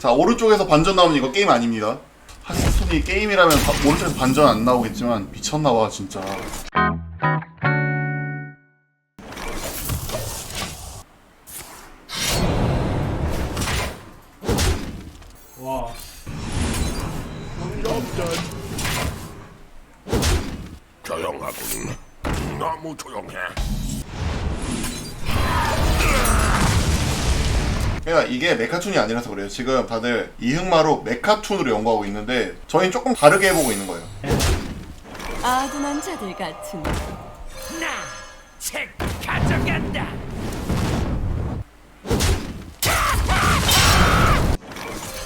자 오른쪽에서 반전 나오면 이거 게임 아닙니다. 하스톤이 게임이라면 바- 오른쪽에서 반전 안 나오겠지만 미쳤나봐 진짜 이게 메카툰이 아니라서 그래요 지금 다들 이흑마로 메카툰으로 연구하고 있는데 저희는 조금 다르게 해보고 있는 거예요 아둔한 자들 같은 책 가져간다.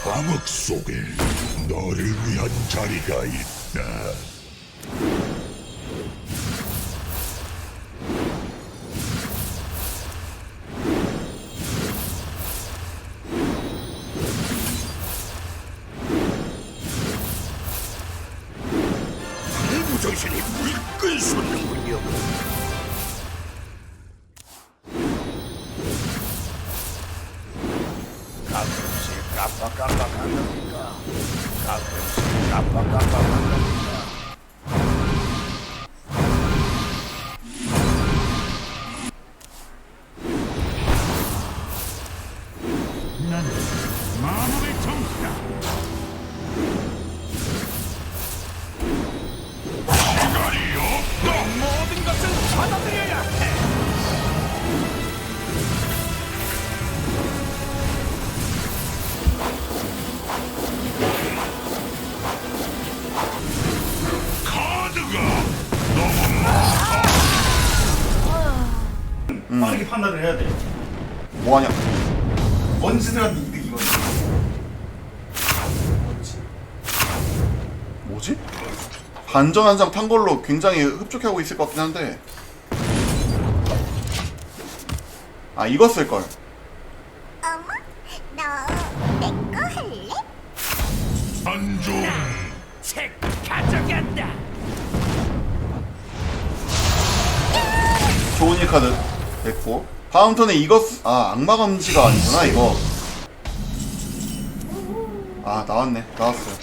암흑 속에 너를 위한 자리가 있다. 뭐지? 반전 한 장 탄 걸로 굉장히 흡족해하고 있을 것 같긴 한데. 아 이거 쓸걸. 어머, 너내거 할래? 안좋은 책 가져간다. 좋은 일 카드 됐고. 다음 턴에 이거 쓰... 아 악마 검지가 아니구나 이거. 아 나왔네. 나왔어요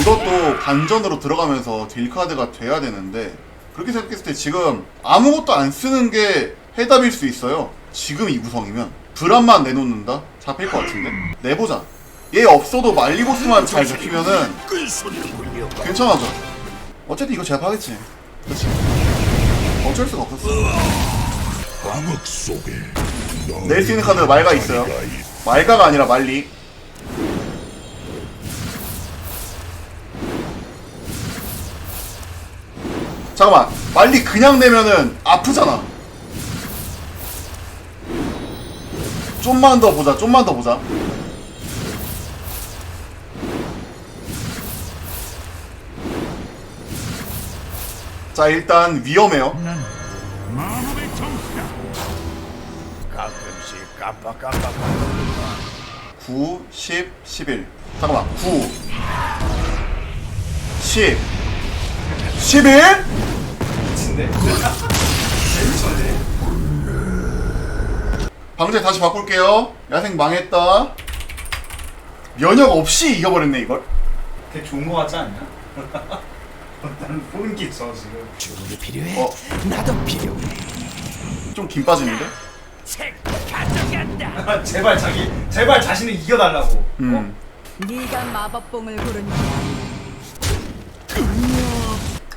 이것도 반전으로 들어가면서 딜 카드가 돼야 되는데 그렇게 생각했을 때 지금 아무것도 안 쓰는 게 해답일 수 있어요 지금 이 구성이면 불안만 내놓는다? 잡힐 것 같은데? 내보자 얘 없어도 말리고스만 잘 잡히면은. 괜찮아져 어쨌든 이거 제압 하겠지 그치 어쩔 수가 없었어 암흑 속에 너를 낼수 있는 카드 말가 있어요. 말가가 아니라 말리. 잠깐만, 말리 그냥 내면은 아프잖아. 좀만 더 보자, 좀만 더 보자. 자, 일단 위험해요. 마법의 정수다. 가끔씩 깜빡깜빡한답니까? 9, 10, 11. 잠깐만. 9, 10, 11? 미친데? 미쳤네. 방제 다시 바꿀게요. 야생 망했다. 면역 없이 이겨버렸네, 이걸. 되게 좋은 거 같지 않냐? 나는 소름 끼쳐 지금. 주문이 필요해. 어, 나도 필요해. 좀김 빠지는데? 책 가져간다. 제발 자기 제발 자신을 이겨달라고. 음. 네가 마법봉을 고르니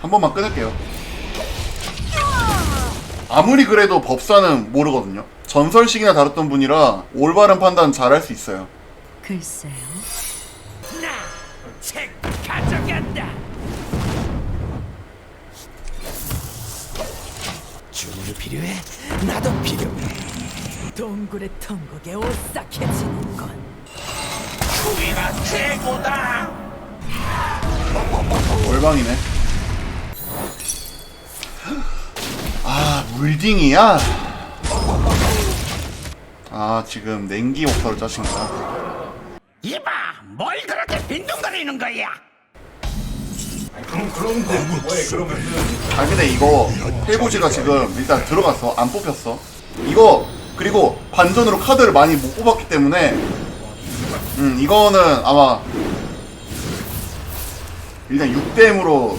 한 번만 끊을게요. 아무리 그래도 법사는 모르거든요. 전설식이나 다뤘던 분이라 올바른 판단 잘 할 수 있어요. 글쎄요 책 가져간다. 주문이 필요해. 나도 필요해. 동굴의 통곡에 오싹해지는 건 우리가 최고다. 월방이네. 아, 물딩이야? 아, 지금 냉기 목표를 짜신다. 이봐, 뭘 그렇게 빈둥거리는 거야? 그럼 그런데 뭐해 그러면은 아 근데 이거 헬고지가 지금 일단 들어갔어 안 뽑혔어 이거 그리고 관전으로 카드를 많이 못 뽑았기 때문에 음 이거는 아마 일단 6댐으로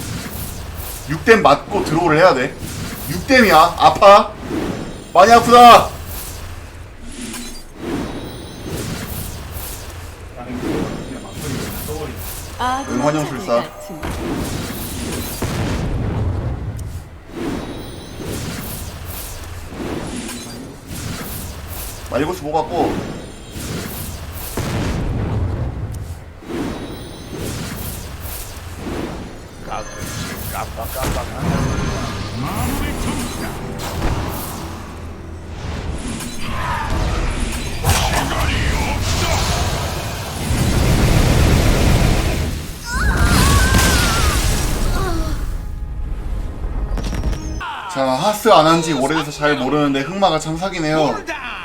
6댐 맞고 드로우를 해야 돼 6댐이야 아파 많이 아프다 나는 그거 그냥 막걸리 떠버리네. 아둔한 응원형 자들 술사. 같으니 말고스 뭐 갖고 하스 안 한 지 오래돼서 잘 모르는데 흑마가 참 사기네요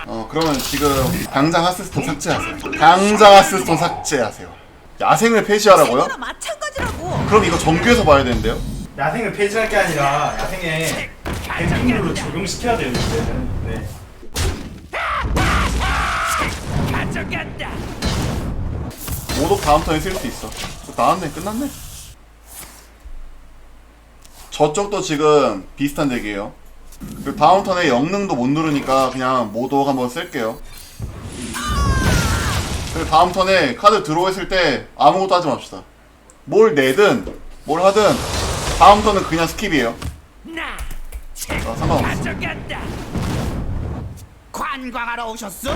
어 그러면 지금 당장 하스스톤 삭제하세요 당장 하스스톤 삭제하세요 야생을 폐지하라고요? 마찬가지라고. 그럼 이거 정규에서 봐야 되는데요? 야생을 폐지할 게 아니라 야생에 뱀핑률로 적용시켜야 돼요 이제는. 네. 가져간다. 모독 다음 턴에 쓸 수 있어. 나왔네, 끝났네. 저쪽도 지금 비슷한 덱이에요. 그리고 다음 턴에 영능도 못 누르니까 그냥 모독 한번 쓸게요. 그리고 다음 턴에 카드 드로우했을 때 아무것도 하지 맙시다. 뭘 내든 뭘 하든 다음 턴은 그냥 스킵이에요. 나 아, 상관없어. 관광하러 오셨어?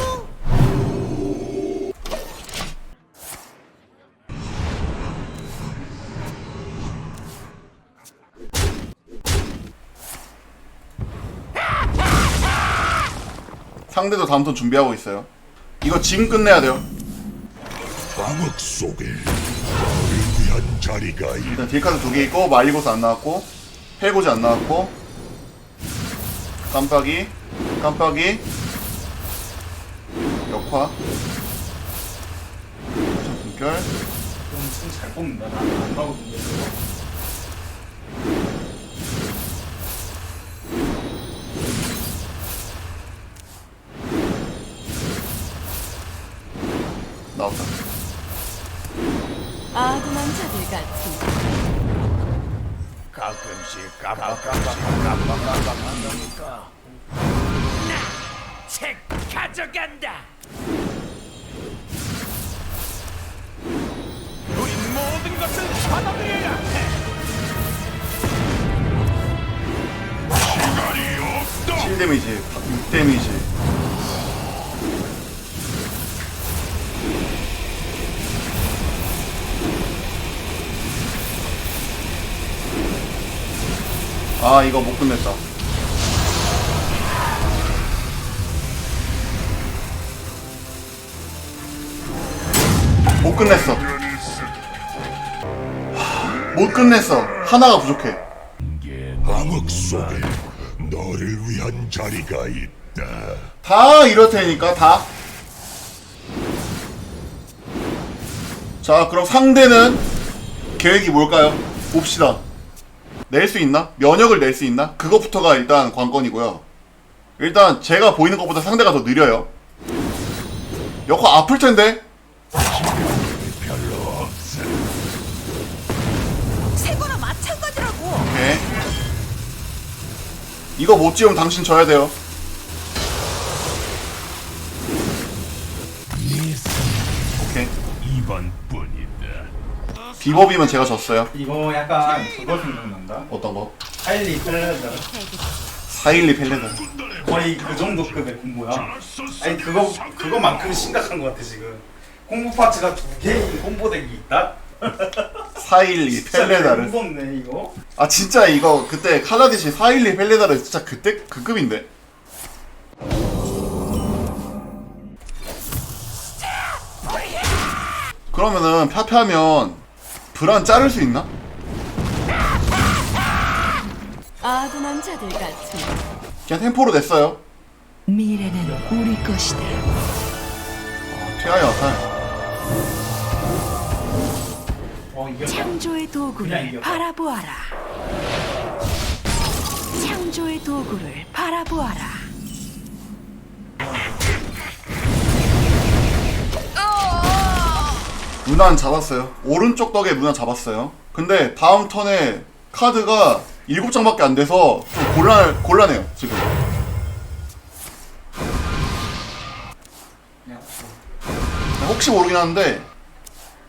상대도 다음 턴 준비하고 있어요. 이거 지금 끝내야 돼요. 광역 속에 위한 자리가. 일단 딜카드 두 개 있고 말리고스 안 나왔고 헬고지 안 나왔고 깜빡이 깜빡이 역화 숨결 좀잘 뽑는다. 나는 안 가거든요. 나왔다 아둔한 자들 같으니 가끔씩 깜빡깜빡깜빡깜빡한다니까. 나책 가져간다. 우리 모든 것을 받아들여야 해. 시간이 없다. 7 데미지 6 데미지 아 이거 못 끝냈다 못 끝냈어 하, 못 끝냈어 하나가 부족해 광역 속에 너를 위한 자리가 있다. 다 이럴 테니까 다. 자, 그럼 상대는 계획이 뭘까요? 봅시다. 낼 수 있나? 면역을 낼 수 있나? 그것부터가 일단 관건이고요. 일단 제가 보이는 것보다 상대가 더 느려요. 역화 아플 텐데. 마찬가지라고. 오케이. 이거 못 지우면 당신 져야 돼요. 비법이면 제가 졌어요. 이거 약간 그거 생각난다. 어떤 거? 하일리 펠레드 412 펠레다. 거의 그 정도 급의 공부야. 아니 그거 그거만큼 심각한 것 같아 지금. 공부 파츠가 두 개인 공부 덱이 있다. 412 진짜 펠레다를. 무섭네 이거. 아 진짜 이거 그때 칼라디시 412 펠레다를 진짜 그때 그 급인데 그러면은 파피하면 불안 자를 수 있나? 아둔한 자들 같으니 그냥 템포로 냈어요 미래는 우리 것이다. 퇴하의 화살 어 이게 창조의 그냥 도구를. 바라보아라. 창조의 도구를 바라보아라. 루난 잡았어요. 오른쪽 덕에 루난 잡았어요. 근데 다음 턴에 카드가 7장밖에 안 돼서 좀 곤란, 곤란해요, 지금. 혹시 모르긴 하는데,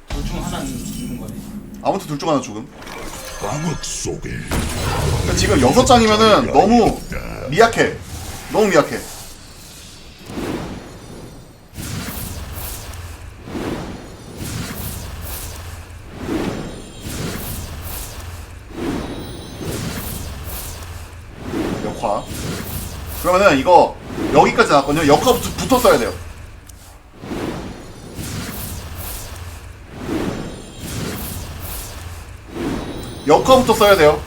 둘중 하나는 죽는 거네. 아무튼 둘 중 하나 죽음. 암흑 속에 그러니까 지금 6장이면은 너무 미약해. 너무 미약해. 그러면은 이거 여기까지 나왔거든요. 역화부터 붙어 써야 돼요. 역화부터 써야 돼요.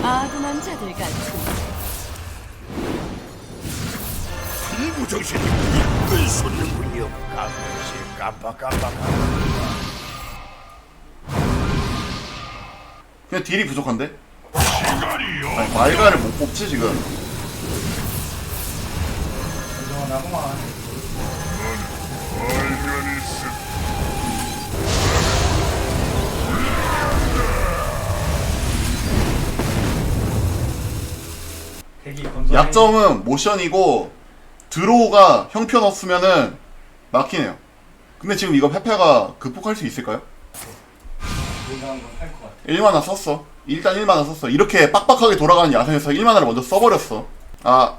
아둔한 자들 같은 무정신이 이끌 솟는군요. 가끔씩 깜빡깜빡하고. 그냥 딜이 부족한데? 아니, 말가를 못 뽑지 지금 건조. 약점은 모션이고 드로우가 형편없으면은 막히네요 근데 지금 이거 페페가 극복할 수 있을까요? 건할것 같아. 1만화 썼어 일단 1만화 썼어. 이렇게 빡빡하게 돌아가는 야생에서 1만화를 먼저 써버렸어. 아.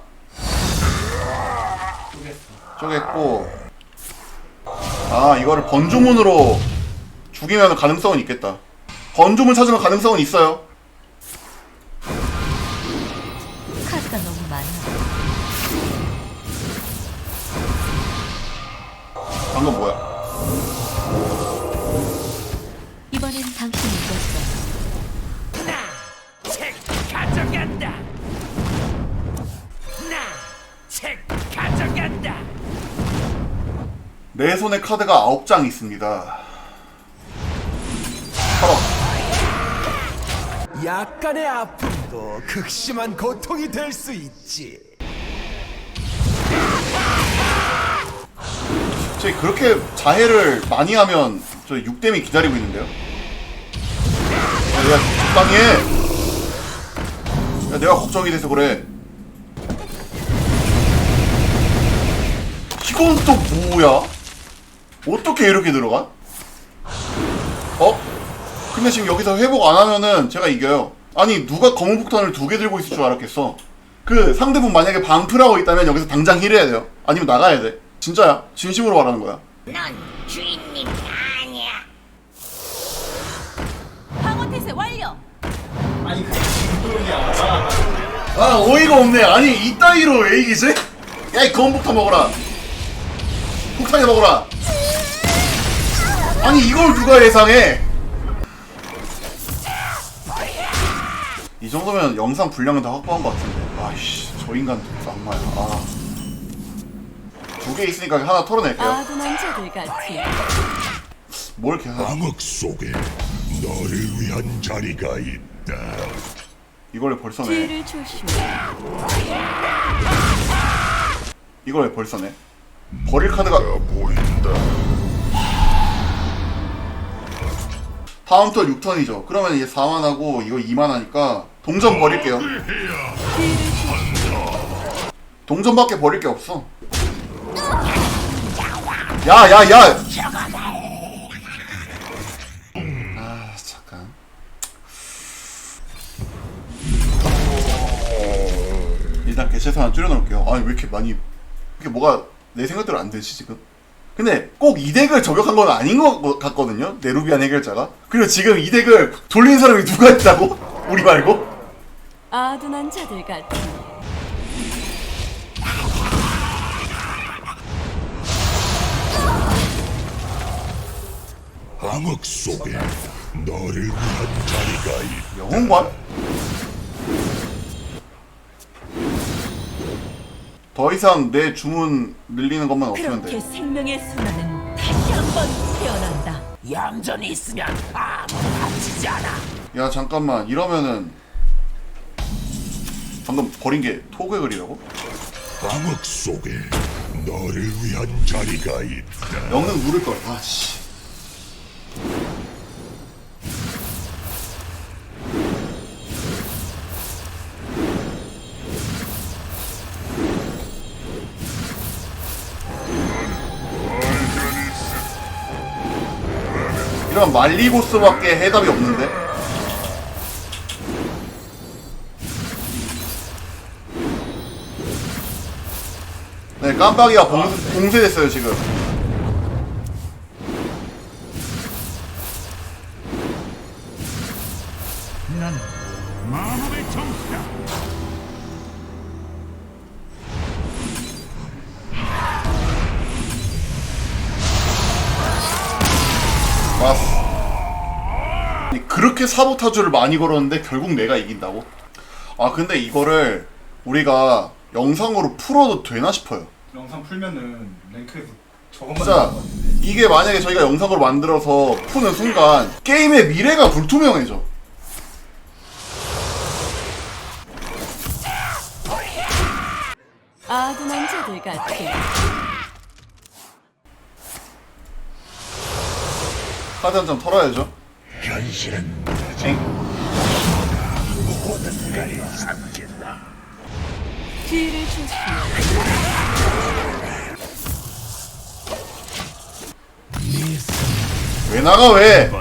쪼갰고. 아 이거를 번주문으로 죽이면 가능성은 있겠다. 번주문 찾으면 가능성은 있어요. 카드가 너무 많아. 방금 뭐야 가져간다. 나책 가져간다. 내 손에 카드가 9장 있습니다. 털어. 약간의 아픔도 극심한 고통이 될 수 있지. 저희 그렇게 자해를 많이 하면 저 6댐이 기다리고 있는데요? 야, 내가 적당히 해! 야, 내가 걱정이 돼서 그래. 이건 또 뭐야? 어떻게 이렇게 들어가? 어? 근데 지금 여기서 회복 안 하면은 제가 이겨요. 아니, 누가 검은 폭탄을 두 개 들고 있을 줄 알았겠어. 그 상대분 만약에 방풀하고 있다면 여기서 당장 힐해야 돼요. 아니면 나가야 돼. 진짜야. 진심으로 말하는 거야. 넌 주인님이 아 아 어이가 없네. 아니 이따위로 왜 이기지? 야이 검은 폭탄 먹어라. 폭탄이 먹어라. 아니 이걸 누가 예상해? 이 정도면 영상 분량은 다 확보한 것 같은데. 아이씨 저 인간 악마야. 아두 개 있으니까 하나 털어낼게요. 아둔한 자들 같은 뭘 계산 암흑 속에 너를 위한 자리가 있다. 이걸 왜 벌써 내 뒤를 조심해 이걸 왜 벌써 내 버릴 카드가 보인다. 다음 턴 6턴이죠 그러면 이제 4만 하고 이거 2만 하니까 동전 버릴게요 동전밖에 버릴 게 없어. 야, 야, 야! 일단 개체수만 줄여놓을게요. 아니, 왜 이렇게 많이, 이게 뭐가 내 생각대로 안 되지, 지금? 근데 꼭 이 덱을 저격한 건 아닌 것 같거든요? 네루비안 해결자가. 그리고 지금 이 덱을 돌린 사람이 누가 있다고? 우리 말고? 아둔한 자들 같은 암흑 속에 너를 위한 자리가 있다. 영웅관? 더 이상 내 주문 늘리는 것만 없으면 그렇게 돼. 생명의 순환은 다시 한번 태어난다. 얌전히 있으면 아무도 다치지 않아. 야 잠깐만 이러면은 방금 버린 게 토그의 글이라고? 암흑 속에 너를 위한 자리가 있다. 영능 누를 걸 아씨 이런 말리고스밖에 해답이 없는데? 네 깜빡이가 봉쇄, 봉쇄됐어요 지금 그렇게 사보타주를 많이 걸었는데 결국 내가 이긴다고? 아 근데 이거를 우리가 영상으로 풀어도 되나 싶어요. 영상 풀면은 랭크에서 저것만 진짜 나올 것 같은데. 이게 만약에 저희가 영상으로 만들어서 푸는 순간 게임의 미래가 불투명해져. 아둔한 자들 같은 카드 한 장 털어야죠. 현실은 엥? 뒤를 주시오. 왜 나가 왜?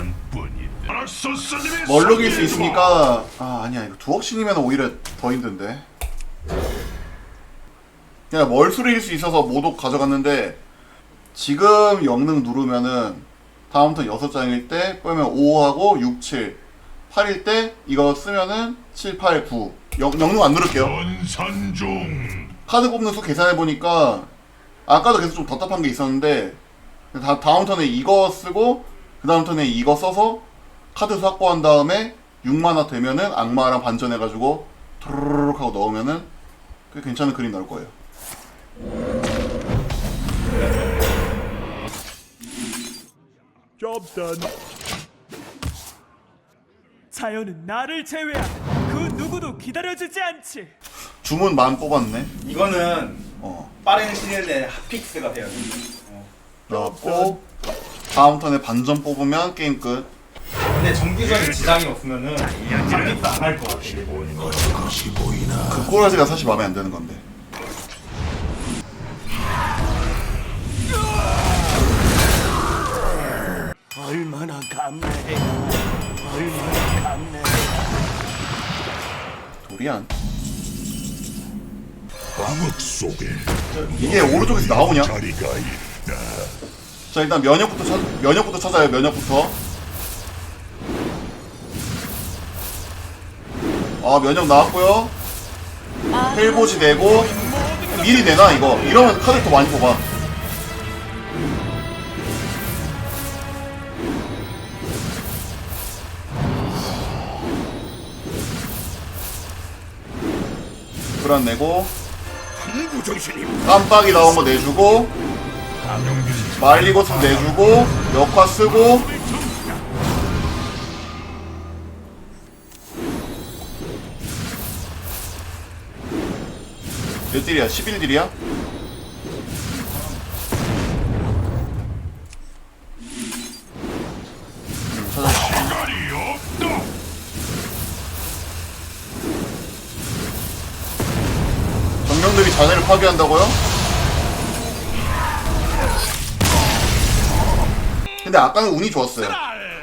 알았소스님의 멀룩일 수 있으니까 아 아니야 이거 두억씩이면 오히려 더 힘든데 그냥 멀수리일 수 있어서 모독 가져갔는데 지금 영능 누르면은 다음부터 6장일 때 빼면 5하고 6, 7 8일 때 이거 쓰면은 7, 8, 9 영, 영능 안 누를게요. 전산중. 카드 뽑는 수 계산해보니까 아까도 계속 좀 답답한 게 있었는데 다, 다음 턴에 이거 쓰고 그 다음 턴에 이거 써서 카드 수 확보한 다음에 6만화 되면은 악마랑 반전해가지고 토르륵 하고 넣으면은 꽤 괜찮은 그림 나올 거예요 Job done. 자연은 나를 제외한 그 누구도 기다려주지 않지. 주문 만 뽑았네 이거는 어 빠른 시일 내에 핫픽스가 돼야 돼. 어. 나왔고 다음 턴에 반전 뽑으면 게임 끝 근데 정기전에 지장이 없으면은 핫픽스 안할 것 같아. 그 꼬라지가 사실 마음에 안 드는 건데 얼마나 감내해. 얼마나 감내해. 도리안 암흑 속에 이게 오른쪽에서 나오냐? 자리가 있다. 자 일단 면역부터 찾 면역부터 찾아요 면역부터 아 면역 나왔고요 헬보지 내고 미리 내놔 이거 이러면 카드 더 많이 뽑아 불안 내고 깜빡이 나온 거 내주고 말리고스 내주고 역화 쓰고 몇 딜이야? 11딜이야? 정령들이 자네를 파괴한다고요? 근데 아까는 운이 좋았어요.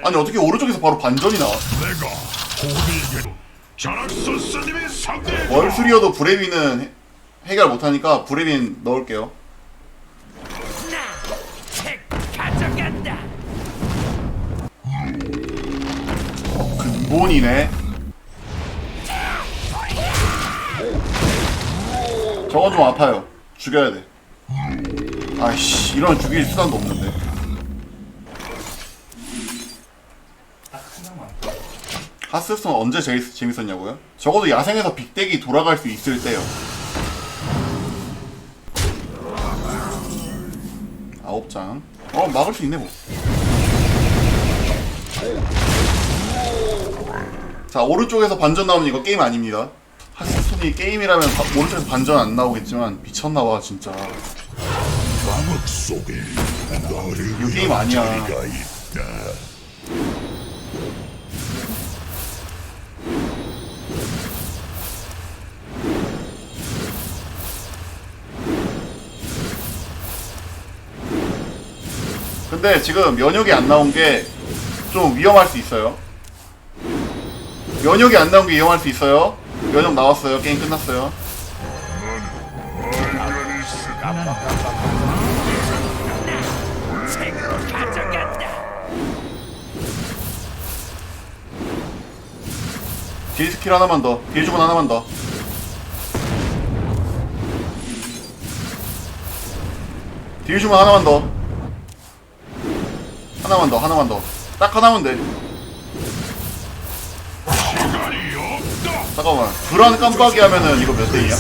아니 어떻게 오른쪽에서 바로 반전이 나와? 월수리어도 브레비는 해- 해결 못하니까 브레빈 넣을게요. 근본이네. 저건 좀 아파요. 죽여야 돼. 아이씨, 이런 죽일 수단도 없는데. 하스스톤 언제 제일 재밌었냐고요? 적어도 야생에서 빅덱이 돌아갈 수 있을 때요. 아홉 장. 어, 막을 수 있네, 뭐. 자, 오른쪽에서 반전 나오면 이거 게임 아닙니다. 하스스톤이 게임이라면 바- 오른쪽에서 반전 안 나오겠지만, 미쳤나봐, 진짜. 암흑 속에 너를 이 게임 아니야. 자리가 있다. 근데 지금 면역이 안 나온 게 좀 위험할 수 있어요. 면역이 안 나온 게 위험할 수 있어요. 면역 나왔어요. 게임 끝났어요. 딜 스킬 하나만 더. 딜 주문 하나만 더. 딜 주문 하나만 더. 하나만 더, 하나만 더. 딱 하나만 돼. 잠깐만. 불안 깜빡이 하면은 이거 몇 대이야?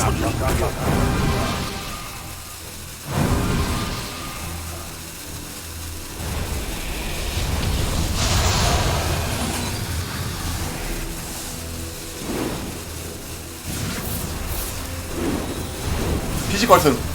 피지컬 스